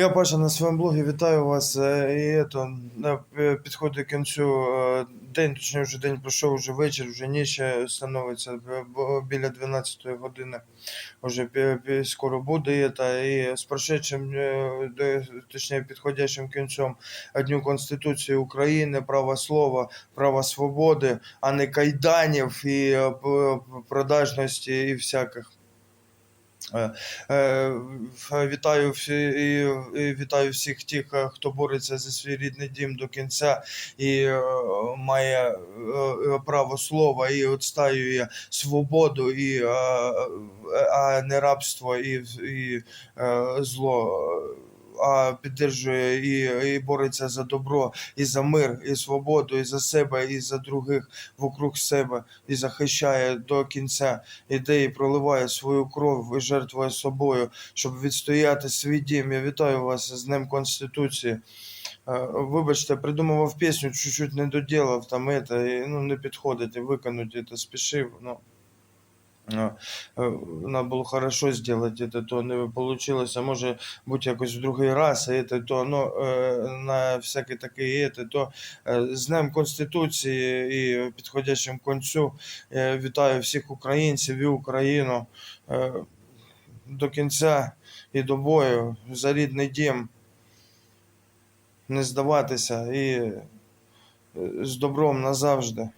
Я Паша на своєму блогі вітаю вас. е, І ето, е, підходить к кінцю е, день, точніше вже день пройшов, вже вечір, вже ніч становиться біля 12 години. Вже скоро буде. І, ета, і з прошедшим, точніше підходящим кінцем Дню Конституції України, права слова, права свободи, а не кайданів і продажності і всяких. Е, е, Вітаю всі вітаю всіх тих, е, хто бореться за свій рідний дім до кінця і має право слова і відстаює свободу, і, а не рабство і, і зло. А підтримує і, і бореться за добро, і за мир, і свободу, і за себе, і за других вокруг себе, і захищає до кінця ідеї, проливає свою кров і жертвує собою, щоб відстояти свій дім. Я вітаю вас з Днем Конституції. Е, Вибачте, придумував пісню, чуть-чуть не доділав там это, і, ну, не підходить, і виконати це спішив. Ну. Е, е, Надо було хорошо зробити, это, то не вийшло. Може бути якось в другий раз, це, то, ну, е, на всякий такий, це, то з Днем Конституції і підходящим концю вітаю всіх українців і Україну до кінця і до бою за рідний дім. Не здаватися і з добром назавжди.